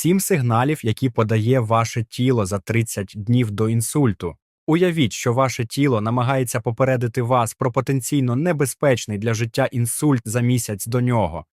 Сім сигналів, які подає ваше тіло за 30 днів до інсульту. Уявіть, що ваше тіло намагається попередити вас про потенційно небезпечний для життя інсульт за місяць до нього.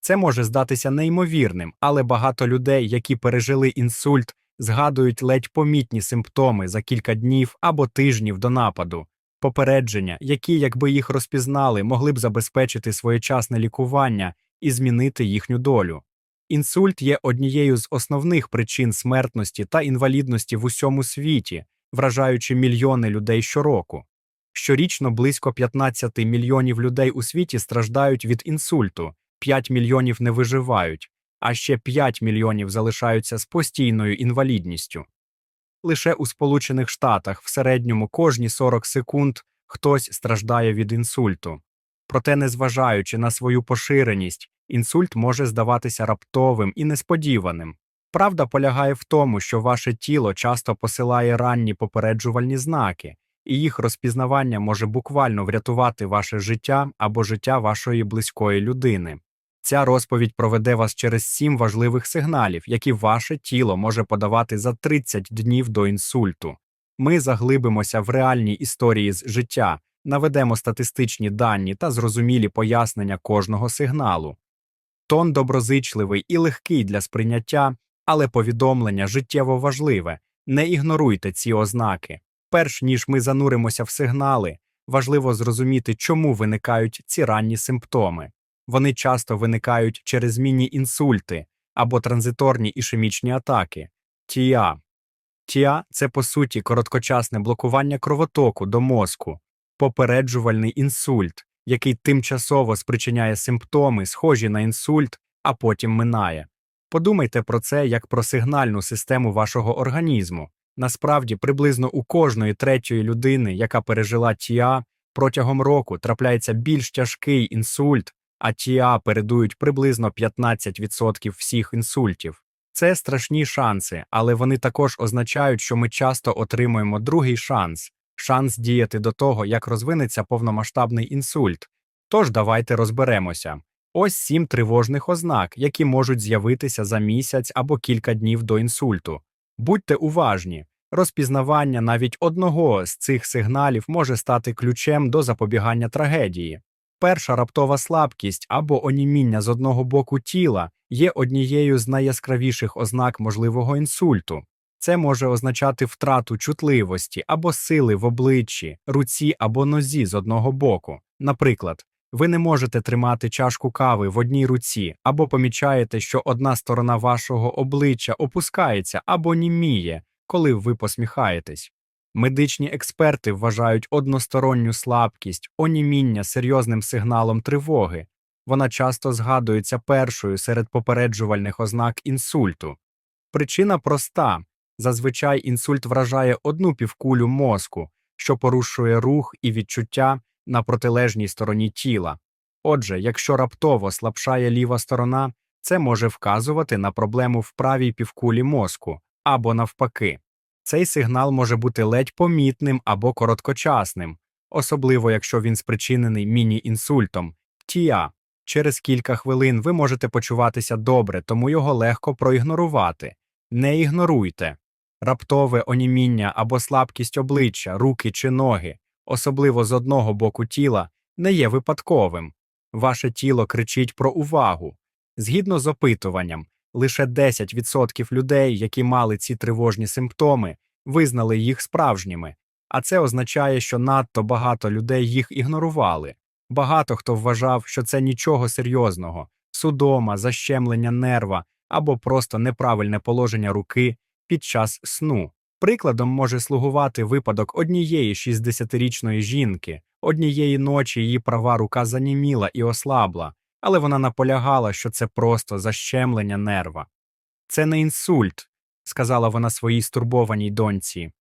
Це може здатися неймовірним, але багато людей, які пережили інсульт, згадують ледь помітні симптоми за кілька днів або тижнів до нападу, попередження, які, якби їх розпізнали, могли б забезпечити своєчасне лікування і змінити їхню долю. Інсульт є однією з основних причин смертності та інвалідності в усьому світі, вражаючи мільйони людей щороку. Щорічно близько 15 мільйонів людей у світі страждають від інсульту, 5 мільйонів не виживають, а ще 5 мільйонів залишаються з постійною інвалідністю. Лише у Сполучених Штатах в середньому кожні 40 секунд хтось страждає від інсульту. Проте, незважаючи на свою поширеність, інсульт може здаватися раптовим і несподіваним. Правда полягає в тому, що ваше тіло часто посилає ранні попереджувальні знаки, і їх розпізнавання може буквально врятувати ваше життя або життя вашої близької людини. Ця розповідь проведе вас через сім важливих сигналів, які ваше тіло може подавати за 30 днів до інсульту. Ми заглибимося в реальні історії з життя, наведемо статистичні дані та зрозумілі пояснення кожного сигналу. Тон доброзичливий і легкий для сприйняття, але повідомлення життєво важливе. Не ігноруйте ці ознаки. Перш ніж ми зануримося в сигнали, важливо зрозуміти, чому виникають ці ранні симптоми. Вони часто виникають через міні-інсульти або транзиторні ішемічні атаки. ТІА. ТІА – це по суті короткочасне блокування кровотоку до мозку, попереджувальний інсульт, який тимчасово спричиняє симптоми, схожі на інсульт, а потім минає. Подумайте про це як про сигнальну систему вашого організму. Насправді, приблизно у кожної третьої людини, яка пережила ТІА, протягом року трапляється більш тяжкий інсульт, а ТІА передують приблизно 15% всіх інсультів. Це страшні шанси, але вони також означають, що ми часто отримуємо другий шанс шанс діяти до того, як розвинеться повномасштабний інсульт. Тож давайте розберемося. Ось сім тривожних ознак, які можуть з'явитися за місяць або кілька днів до інсульту. Будьте уважні. Розпізнавання навіть одного з цих сигналів може стати ключем до запобігання трагедії. Перша раптова слабкість або оніміння з одного боку тіла є однією з найяскравіших ознак можливого інсульту. Це може означати втрату чутливості або сили в обличчі, руці або нозі з одного боку. Наприклад, ви не можете тримати чашку кави в одній руці, або помічаєте, що одна сторона вашого обличчя опускається або німіє, коли ви посміхаєтесь. Медичні експерти вважають односторонню слабкість, оніміння серйозним сигналом тривоги. Вона часто згадується першою серед попереджувальних ознак інсульту. Причина проста зазвичай інсульт вражає одну півкулю мозку, що порушує рух і відчуття на протилежній стороні тіла. Отже, якщо раптово слабшає ліва сторона, це може вказувати на проблему в правій півкулі мозку або навпаки. Цей сигнал може бути ледь помітним або короткочасним, особливо якщо він спричинений міні-інсультом ТІА. Через кілька хвилин ви можете почуватися добре, тому його легко проігнорувати. Не ігноруйте. Раптове оніміння або слабкість обличчя, руки чи ноги, особливо з одного боку тіла, не є випадковим. Ваше тіло кричить про увагу. Згідно з опитуванням, лише 10% людей, які мали ці тривожні симптоми, визнали їх справжніми, а це означає, що надто багато людей їх ігнорували. Багато хто вважав, що це нічого серйозного, судома, защемлення нерва або просто неправильне положення руки під час сну. Прикладом може слугувати випадок однієї 60-річної жінки, однієї ночі її права рука заніміла і ослабла, але вона наполягала, що це просто защемлення нерва. Це не інсульт, сказала вона своїй стурбованій доньці.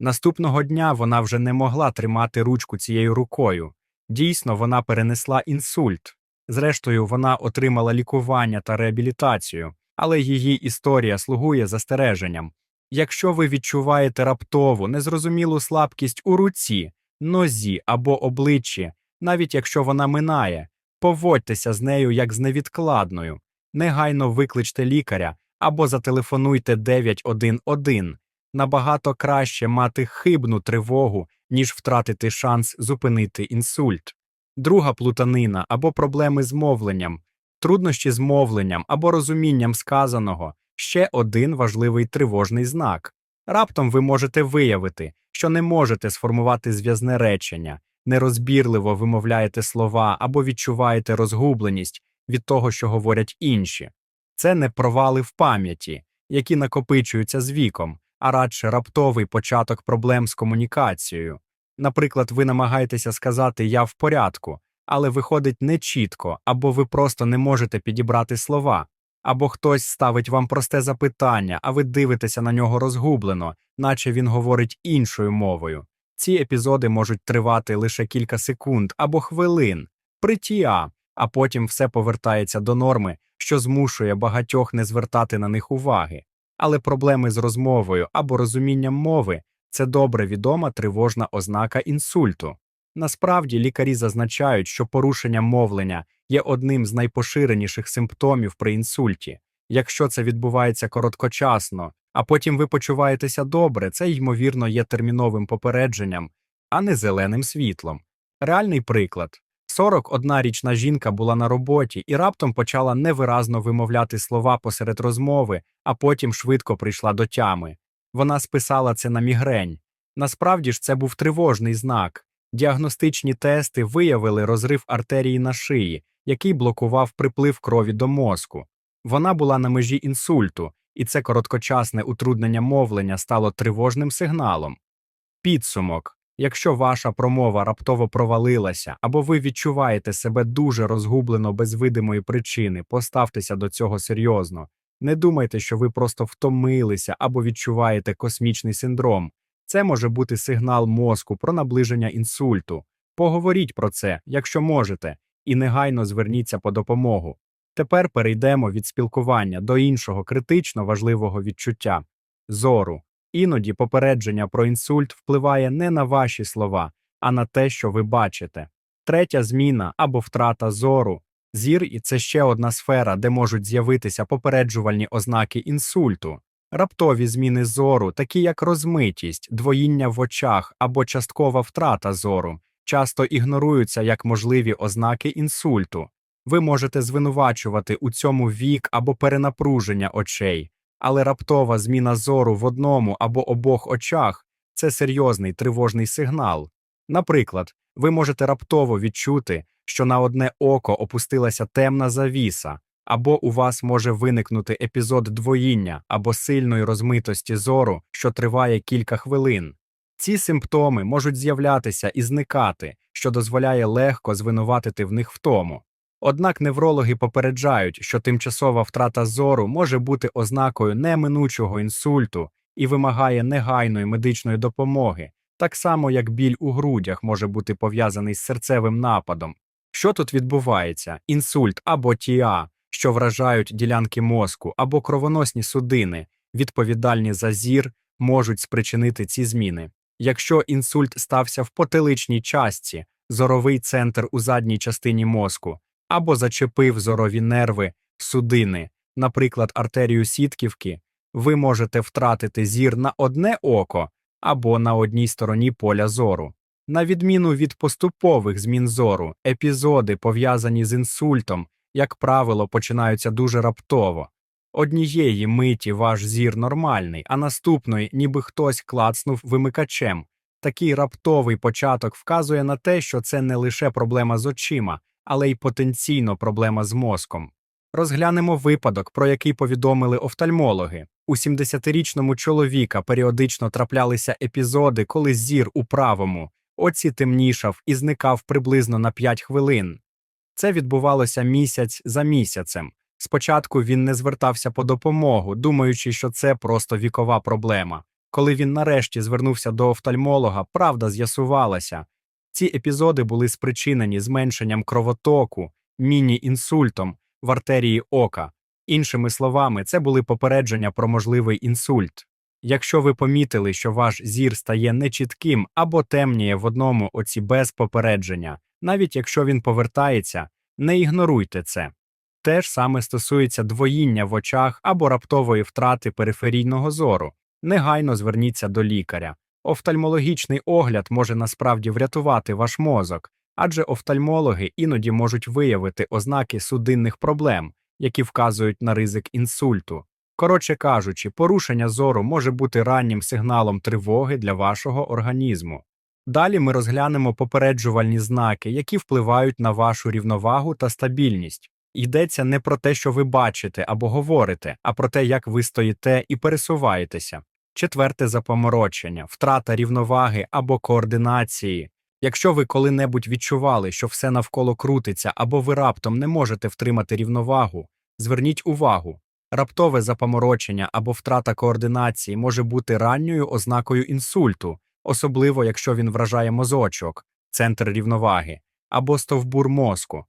Наступного дня вона вже не могла тримати ручку цією рукою. Дійсно, вона перенесла інсульт. Зрештою, вона отримала лікування та реабілітацію, але її історія слугує застереженням. Якщо ви відчуваєте раптову, незрозумілу слабкість у руці, нозі або обличчі, навіть якщо вона минає, поводьтеся з нею як з невідкладною, негайно викличте лікаря або зателефонуйте 911. Набагато краще мати хибну тривогу, ніж втратити шанс зупинити інсульт. Друга плутанина або проблеми з мовленням, труднощі з мовленням або розумінням сказаного ще один важливий тривожний знак. Раптом ви можете виявити, що не можете сформувати зв'язне речення, нерозбірливо вимовляєте слова або відчуваєте розгубленість від того, що говорять інші. Це не провали в пам'яті, які накопичуються з віком, а радше раптовий початок проблем з комунікацією. Наприклад, ви намагаєтеся сказати Я в порядку, але виходить нечітко, або ви просто не можете підібрати слова, або хтось ставить вам просте запитання, а ви дивитеся на нього розгублено, наче він говорить іншою мовою. Ці епізоди можуть тривати лише кілька секунд або хвилин, притія, а потім все повертається до норми, що змушує багатьох не звертати на них уваги. Але проблеми з розмовою або розумінням мови це добре відома тривожна ознака інсульту. Насправді лікарі зазначають, що порушення мовлення є одним з найпоширеніших симптомів при інсульті. Якщо це відбувається короткочасно, а потім ви почуваєтеся добре, це ймовірно є терміновим попередженням, а не зеленим світлом. Реальний приклад 41-річна жінка була на роботі і раптом почала невиразно вимовляти слова посеред розмови, а потім швидко прийшла до тями. Вона списала це на мігрень. Насправді ж це був тривожний знак. Діагностичні тести виявили розрив артерії на шиї, який блокував приплив крові до мозку. Вона була на межі інсульту, і це короткочасне утруднення мовлення стало тривожним сигналом. Підсумок якщо ваша промова раптово провалилася, або ви відчуваєте себе дуже розгублено без видимої причини, поставтеся до цього серйозно. Не думайте, що ви просто втомилися або відчуваєте космічний синдром. Це може бути сигнал мозку про наближення інсульту. Поговоріть про це, якщо можете, і негайно зверніться по допомогу. Тепер перейдемо від спілкування до іншого критично важливого відчуття зору. Іноді попередження про інсульт впливає не на ваші слова, а на те, що ви бачите. Третя зміна або втрата зору. Зір і це ще одна сфера, де можуть з'явитися попереджувальні ознаки інсульту. Раптові зміни зору, такі як розмитість, двоїння в очах або часткова втрата зору, часто ігноруються як можливі ознаки інсульту. Ви можете звинувачувати у цьому вік або перенапруження очей, але раптова зміна зору в одному або обох очах це серйозний тривожний сигнал. Наприклад, ви можете раптово відчути, що на одне око опустилася темна завіса, або у вас може виникнути епізод двоїння або сильної розмитості зору, що триває кілька хвилин. Ці симптоми можуть з'являтися і зникати, що дозволяє легко звинуватити в них втому. Однак неврологи попереджають, що тимчасова втрата зору може бути ознакою неминучого інсульту і вимагає негайної медичної допомоги, так само як біль у грудях може бути пов'язаний з серцевим нападом. Що тут відбувається? Інсульт або тіа, що вражають ділянки мозку, або кровоносні судини, відповідальні за зір, можуть спричинити ці зміни. Якщо інсульт стався в потиличній частці, зоровий центр у задній частині мозку, або зачепив зорові нерви, судини, наприклад, артерію сітківки, ви можете втратити зір на одне око або на одній стороні поля зору. На відміну від поступових змін зору, епізоди, пов'язані з інсультом, як правило, починаються дуже раптово. Однієї миті ваш зір нормальний, а наступної, ніби хтось клацнув вимикачем. Такий раптовий початок вказує на те, що це не лише проблема з очима, але й потенційно проблема з мозком. Розглянемо випадок, про який повідомили офтальмологи. У 70-річному чоловіка періодично траплялися епізоди, коли зір у правому оці темнішав і зникав приблизно на 5 хвилин. Це відбувалося місяць за місяцем. Спочатку він не звертався по допомогу, думаючи, що це просто вікова проблема. Коли він нарешті звернувся до офтальмолога, правда з'ясувалася. Ці епізоди були спричинені зменшенням кровотоку, міні-інсультом в артерії ока. Іншими словами, це були попередження про можливий інсульт. Якщо ви помітили, що ваш зір стає нечітким або темніє в одному оці без попередження, навіть якщо він повертається, не ігноруйте це. Те ж саме стосується двоїння в очах або раптової втрати периферійного зору. Негайно зверніться до лікаря. Офтальмологічний огляд може насправді врятувати ваш мозок, адже офтальмологи іноді можуть виявити ознаки судинних проблем, які вказують на ризик інсульту. Коротше кажучи, порушення зору може бути раннім сигналом тривоги для вашого організму. Далі ми розглянемо попереджувальні знаки, які впливають на вашу рівновагу та стабільність. Йдеться не про те, що ви бачите або говорите, а про те, як ви стоїте і пересуваєтеся. Четверте запоморочення, втрата рівноваги або координації. Якщо ви коли-небудь відчували, що все навколо крутиться, або ви раптом не можете втримати рівновагу, зверніть увагу. Раптове запоморочення або втрата координації може бути ранньою ознакою інсульту, особливо якщо він вражає мозочок, центр рівноваги, або стовбур мозку.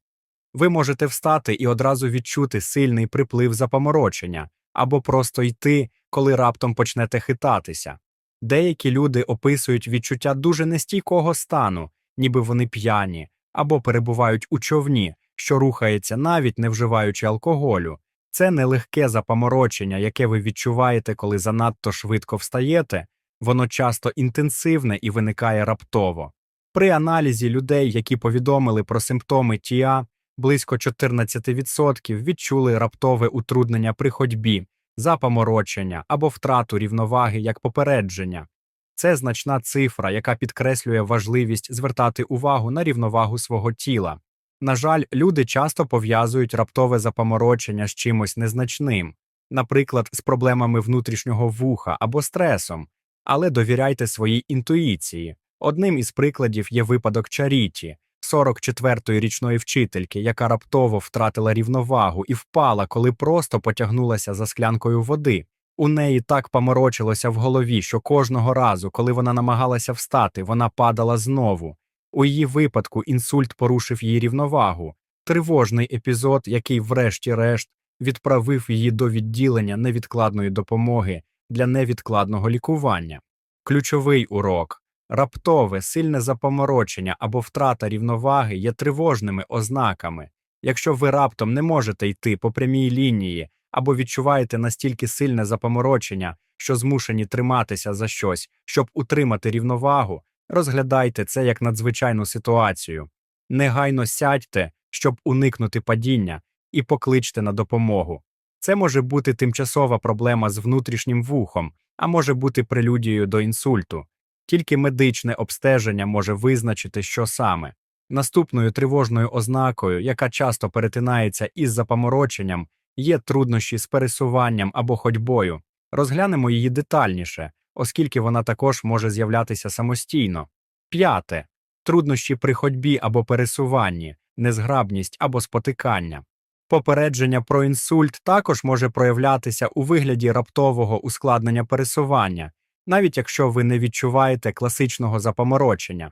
Ви можете встати і одразу відчути сильний приплив запоморочення, або просто йти, коли раптом почнете хитатися. Деякі люди описують відчуття дуже нестійкого стану, ніби вони п'яні, або перебувають у човні, що рухається навіть не вживаючи алкоголю. Це нелегке запоморочення, яке ви відчуваєте, коли занадто швидко встаєте, воно часто інтенсивне і виникає раптово. При аналізі людей, які повідомили про симптоми ТІА, близько 14% відчули раптове утруднення при ходьбі, запоморочення або втрату рівноваги як попередження. Це значна цифра, яка підкреслює важливість звертати увагу на рівновагу свого тіла. На жаль, люди часто пов'язують раптове запоморочення з чимось незначним, наприклад, з проблемами внутрішнього вуха або стресом, але довіряйте своїй інтуїції. Одним із прикладів є випадок Чаріті, 44-ї річної вчительки, яка раптово втратила рівновагу і впала, коли просто потягнулася за склянкою води. У неї так поморочилося в голові, що кожного разу, коли вона намагалася встати, вона падала знову. У її випадку інсульт порушив її рівновагу, тривожний епізод, який, врешті-решт, відправив її до відділення невідкладної допомоги для невідкладного лікування. Ключовий урок раптове, сильне запоморочення або втрата рівноваги є тривожними ознаками. Якщо ви раптом не можете йти по прямій лінії або відчуваєте настільки сильне запоморочення, що змушені триматися за щось, щоб утримати рівновагу, розглядайте це як надзвичайну ситуацію. Негайно сядьте, щоб уникнути падіння, і покличте на допомогу. Це може бути тимчасова проблема з внутрішнім вухом, а може бути прелюдією до інсульту. Тільки медичне обстеження може визначити, що саме. Наступною тривожною ознакою, яка часто перетинається із запомороченням, є труднощі з пересуванням або ходьбою. Розглянемо її детальніше, оскільки вона також може з'являтися самостійно. П'яте труднощі при ходьбі або пересуванні, незграбність або спотикання. Попередження про інсульт також може проявлятися у вигляді раптового ускладнення пересування, навіть якщо ви не відчуваєте класичного запоморочення.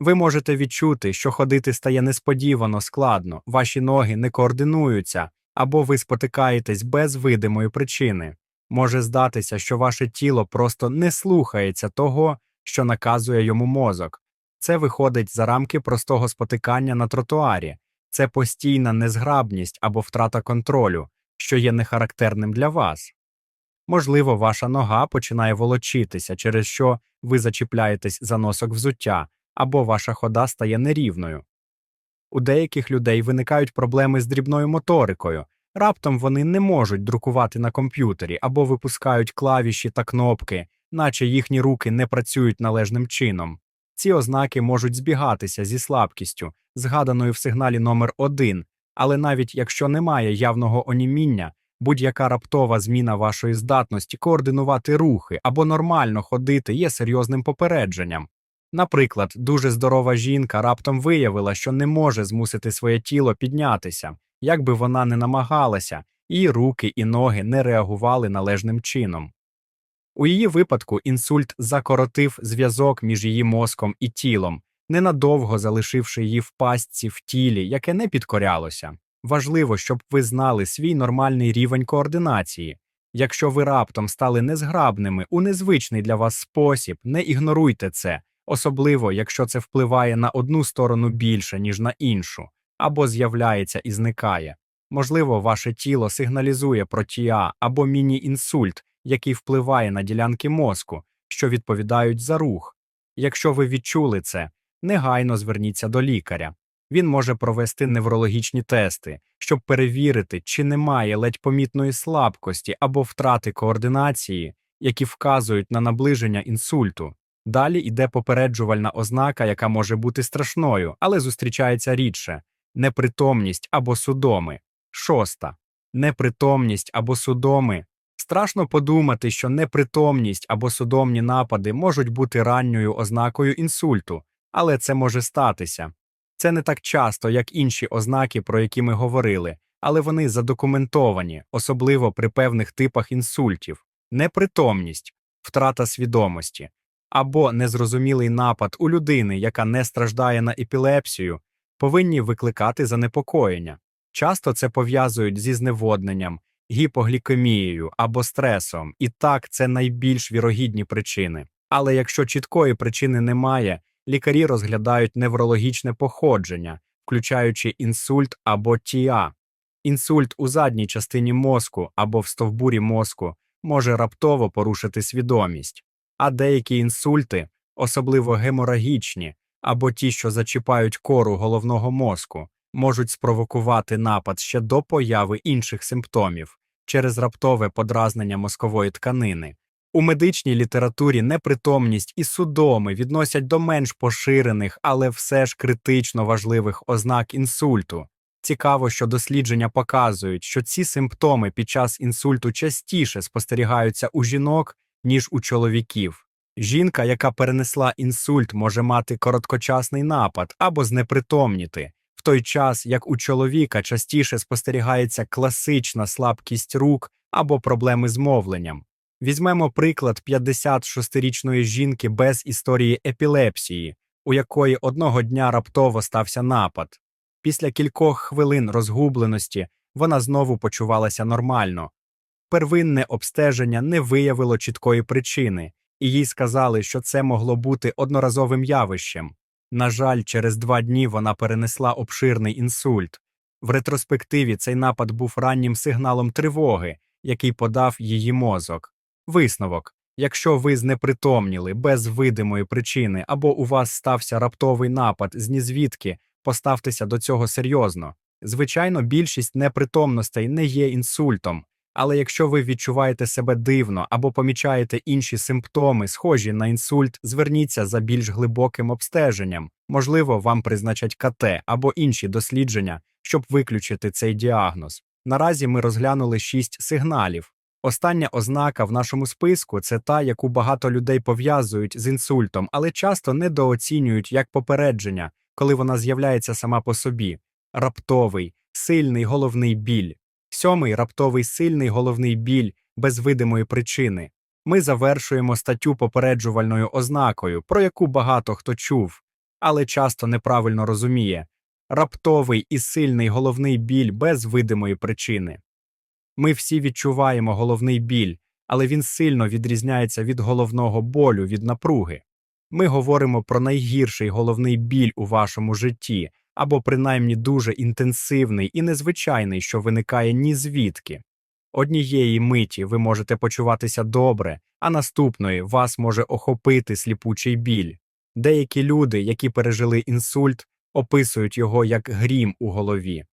Ви можете відчути, що ходити стає несподівано складно, ваші ноги не координуються, або ви спотикаєтесь без видимої причини. Може здатися, що ваше тіло просто не слухається того, що наказує йому мозок. Це виходить за рамки простого спотикання на тротуарі, це постійна незграбність або втрата контролю, що є нехарактерним для вас. Можливо, ваша нога починає волочитися, через що ви зачіпляєтесь за носок взуття, або ваша хода стає нерівною. У деяких людей виникають проблеми з дрібною моторикою, раптом вони не можуть друкувати на комп'ютері або випускають клавіші та кнопки, наче їхні руки не працюють належним чином. Ці ознаки можуть збігатися зі слабкістю, згаданою в сигналі номер 1 але навіть якщо немає явного оніміння, будь-яка раптова зміна вашої здатності координувати рухи або нормально ходити є серйозним попередженням. Наприклад, дуже здорова жінка раптом виявила, що не може змусити своє тіло піднятися, як би вона не намагалася, і руки і ноги не реагували належним чином. У її випадку інсульт закоротив зв'язок між її мозком і тілом, ненадовго залишивши її в пастці в тілі, яке не підкорялося. Важливо, щоб ви знали свій нормальний рівень координації. Якщо ви раптом стали незграбними у незвичний для вас спосіб, не ігноруйте це, особливо якщо це впливає на одну сторону більше, ніж на іншу, або з'являється і зникає. Можливо, ваше тіло сигналізує про тіа або міні-інсульт, який впливає на ділянки мозку, що відповідають за рух. Якщо ви відчули це, негайно зверніться до лікаря. Він може провести неврологічні тести, щоб перевірити, чи немає ледь помітної слабкості або втрати координації, які вказують на наближення інсульту. Далі йде попереджувальна ознака, яка може бути страшною, але зустрічається рідше непритомність або судоми. Шоста непритомність або судоми. Страшно подумати, що непритомність або судомні напади можуть бути ранньою ознакою інсульту, але це може статися. Це не так часто, як інші ознаки, про які ми говорили, але вони задокументовані, особливо при певних типах інсультів, непритомність, втрата свідомості або незрозумілий напад у людини, яка не страждає на епілепсію, повинні викликати занепокоєння. Часто це пов'язують зі зневодненням, гіпоглікемією або стресом, і так це найбільш вірогідні причини. Але якщо чіткої причини немає, лікарі розглядають неврологічне походження, включаючи інсульт або тіа. Інсульт у задній частині мозку або в стовбурі мозку може раптово порушити свідомість, а деякі інсульти, особливо геморагічні або ті, що зачіпають кору головного мозку, можуть спровокувати напад ще до появи інших симптомів через раптове подразнення мозкової тканини. У медичній літературі непритомність і судоми відносять до менш поширених, але все ж критично важливих ознак інсульту. Цікаво, що дослідження показують, що ці симптоми під час інсульту частіше спостерігаються у жінок, ніж у чоловіків. Жінка, яка перенесла інсульт, може мати короткочасний напад або знепритомніти, той час як у чоловіка частіше спостерігається класична слабкість рук або проблеми з мовленням. Візьмемо приклад 56-річної жінки без історії епілепсії, у якої одного дня раптово стався напад. Після кількох хвилин розгубленості вона знову почувалася нормально. Первинне обстеження не виявило чіткої причини, і їй сказали, що це могло бути одноразовим явищем. На жаль, через два дні вона перенесла обширний інсульт. В ретроспективі цей напад був раннім сигналом тривоги, який подав її мозок. Висновок якщо ви знепритомніли без видимої причини або у вас стався раптовий напад з нізвідки, поставтеся до цього серйозно. Звичайно, більшість непритомностей не є інсультом, але якщо ви відчуваєте себе дивно або помічаєте інші симптоми, схожі на інсульт, зверніться за більш глибоким обстеженням. Можливо, вам призначать КТ або інші дослідження, щоб виключити цей діагноз. Наразі ми розглянули шість сигналів. Остання ознака в нашому списку це та, яку багато людей пов'язують з інсультом, але часто недооцінюють як попередження, коли вона з'являється сама по собі раптовий, сильний головний біль. Сьомий раптовий сильний головний біль без видимої причини. Ми завершуємо статтю попереджувальною ознакою, про яку багато хто чув, але часто неправильно розуміє раптовий і сильний головний біль без видимої причини. Ми всі відчуваємо головний біль, але він сильно відрізняється від головного болю від напруги. Ми говоримо про найгірший головний біль у вашому житті, або принаймні дуже інтенсивний і незвичайний, що виникає ні звідки. Однієї миті ви можете почуватися добре, а наступної вас може охопити сліпучий біль. Деякі люди, які пережили інсульт, описують його як грім у голові.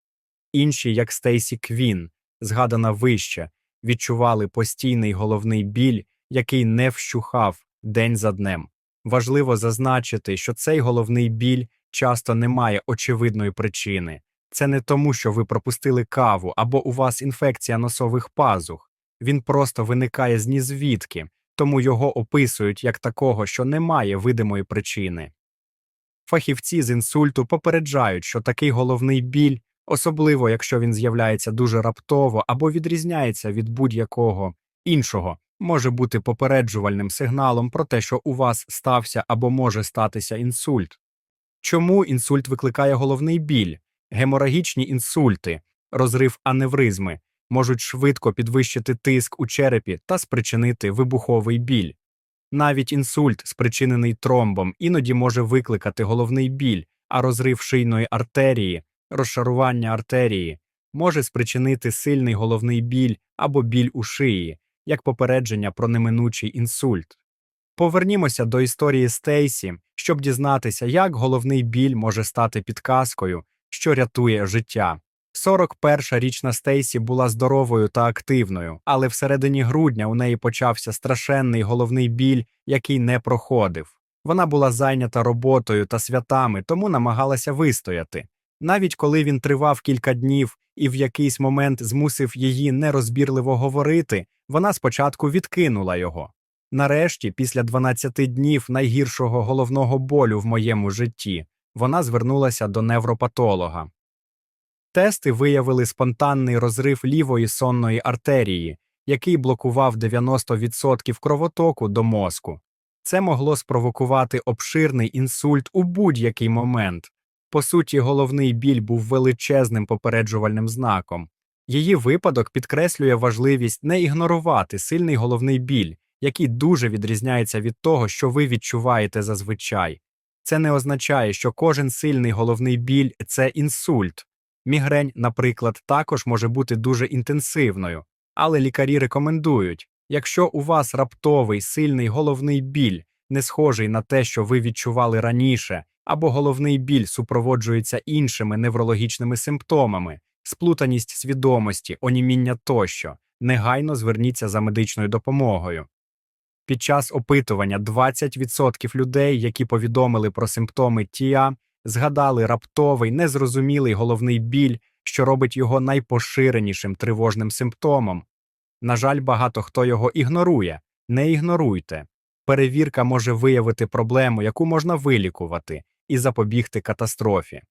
Інші, як Стейсі Квін, згадана вище, відчували постійний головний біль, який не вщухав день за днем. Важливо зазначити, що цей головний біль часто не має очевидної причини. Це не тому, що ви пропустили каву або у вас інфекція носових пазух. Він просто виникає з нізвідки, тому його описують як такого, що не має видимої причини. Фахівці з інсульту попереджають, що такий головний біль, особливо якщо він з'являється дуже раптово або відрізняється від будь-якого іншого, може бути попереджувальним сигналом про те, що у вас стався або може статися інсульт. Чому інсульт викликає головний біль? Геморагічні інсульти, розрив аневризми можуть швидко підвищити тиск у черепі та спричинити вибуховий біль. Навіть інсульт, спричинений тромбом, іноді може викликати головний біль, а розрив шийної артерії, розшарування артерії може спричинити сильний головний біль або біль у шиї, як попередження про неминучий інсульт. Повернімося до історії Стейсі, щоб дізнатися, як головний біль може стати підказкою, що рятує життя. 41-річна Стейсі була здоровою та активною, але всередині грудня у неї почався страшенний головний біль, який не проходив. Вона була зайнята роботою та святами, тому намагалася вистояти. Навіть коли він тривав кілька днів і в якийсь момент змусив її нерозбірливо говорити, вона спочатку відкинула його. Нарешті, після 12 днів найгіршого головного болю в моєму житті, вона звернулася до невропатолога. Тести виявили спонтанний розрив лівої сонної артерії, який блокував 90% кровотоку до мозку. Це могло спровокувати обширний інсульт у будь-який момент. По суті, головний біль був величезним попереджувальним знаком. Її випадок підкреслює важливість не ігнорувати сильний головний біль, який дуже відрізняється від того, що ви відчуваєте зазвичай. Це не означає, що кожен сильний головний біль це інсульт. Мігрень, наприклад, також може бути дуже інтенсивною, але лікарі рекомендують, якщо у вас раптовий сильний головний біль, не схожий на те, що ви відчували раніше, або головний біль супроводжується іншими неврологічними симптомами, сплутаність свідомості, оніміння тощо, негайно зверніться за медичною допомогою. Під час опитування 20% людей, які повідомили про симптоми ТІА, згадали раптовий, незрозумілий головний біль, що робить його найпоширенішим тривожним симптомом. На жаль, багато хто його ігнорує. Не ігноруйте. Перевірка може виявити проблему, яку можна вилікувати, і запобігти катастрофі.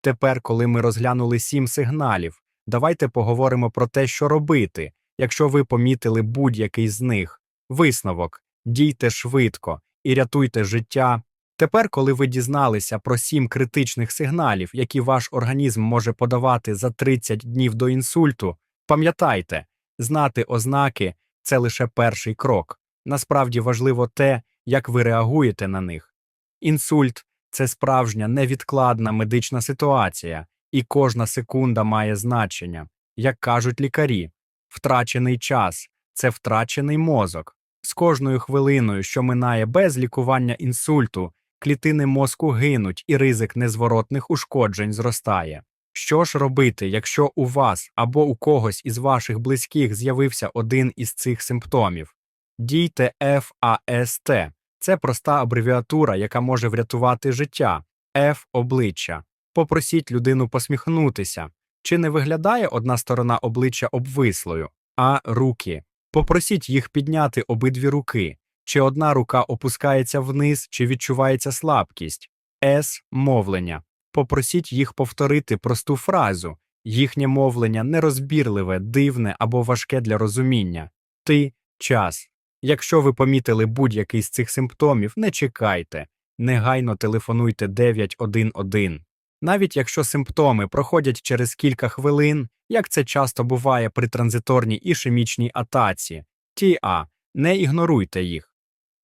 Тепер, коли ми розглянули сім сигналів, давайте поговоримо про те, що робити, якщо ви помітили будь-який з них. Висновок дійте швидко і рятуйте життя. Тепер, коли ви дізналися про сім критичних сигналів, які ваш організм може подавати за 30 днів до інсульту, пам'ятайте, знати ознаки це лише перший крок. Насправді важливо те, як ви реагуєте на них. Інсульт це справжня невідкладна медична ситуація, і кожна секунда має значення, як кажуть лікарі. Втрачений час це втрачений мозок. З кожною хвилиною, що минає без лікування інсульту, клітини мозку гинуть і ризик незворотних ушкоджень зростає. Що ж робити, якщо у вас або у когось із ваших близьких з'явився один із цих симптомів? Дійте ФАСТ. Це проста абревіатура, яка може врятувати життя. Ф обличчя. Попросіть людину посміхнутися. Чи не виглядає одна сторона обличчя обвислою, а руки? Попросіть їх підняти обидві руки. Чи одна рука опускається вниз, чи відчувається слабкість. С мовлення. Попросіть їх повторити просту фразу. Їхнє мовлення нерозбірливе, дивне або важке для розуміння. Ти час. Якщо ви помітили будь-який з цих симптомів, не чекайте, негайно телефонуйте 911. Навіть якщо симптоми проходять через кілька хвилин, як це часто буває при транзиторній ішемічній атаці, ТІА, не ігноруйте їх.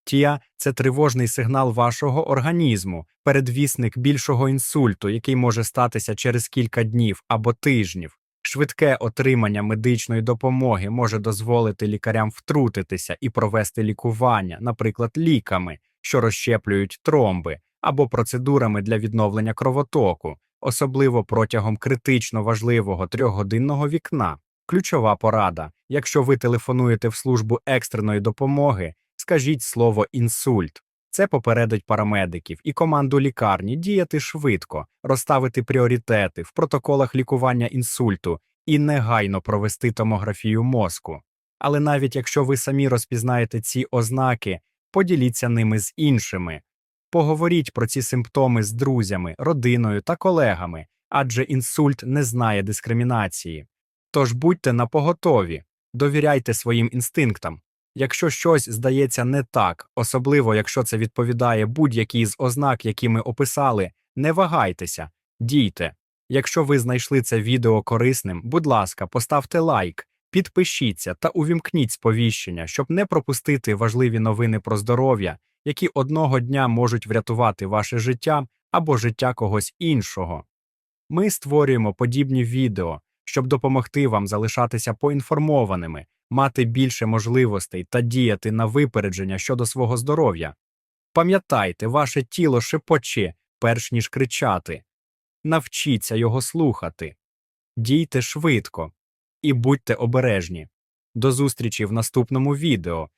ТІА – це тривожний сигнал вашого організму, передвісник більшого інсульту, який може статися через кілька днів або тижнів. Швидке отримання медичної допомоги може дозволити лікарям втрутитися і провести лікування, наприклад, ліками, що розщеплюють тромби, або процедурами для відновлення кровотоку, особливо протягом критично важливого трьохгодинного вікна. Ключова порада: якщо ви телефонуєте в службу екстреної допомоги, скажіть слово інсульт. Це попередить парамедиків і команду лікарні діяти швидко, розставити пріоритети в протоколах лікування інсульту і негайно провести томографію мозку. Але навіть якщо ви самі розпізнаєте ці ознаки, поділіться ними з іншими. Поговоріть про ці симптоми з друзями, родиною та колегами, адже інсульт не знає дискримінації. Тож будьте напоготові, довіряйте своїм інстинктам. Якщо щось здається не так, особливо якщо це відповідає будь-якій з ознак, які ми описали, не вагайтеся, дійте. Якщо ви знайшли це відео корисним, будь ласка, поставте лайк, підпишіться та увімкніть сповіщення, щоб не пропустити важливі новини про здоров'я, які одного дня можуть врятувати ваше життя або життя когось іншого. Ми створюємо подібні відео, щоб допомогти вам залишатися поінформованими, мати більше можливостей та діяти на випередження щодо свого здоров'я. Пам'ятайте, ваше тіло шепоче, перш ніж кричати. Навчіться його слухати. Дійте швидко і будьте обережні. До зустрічі в наступному відео.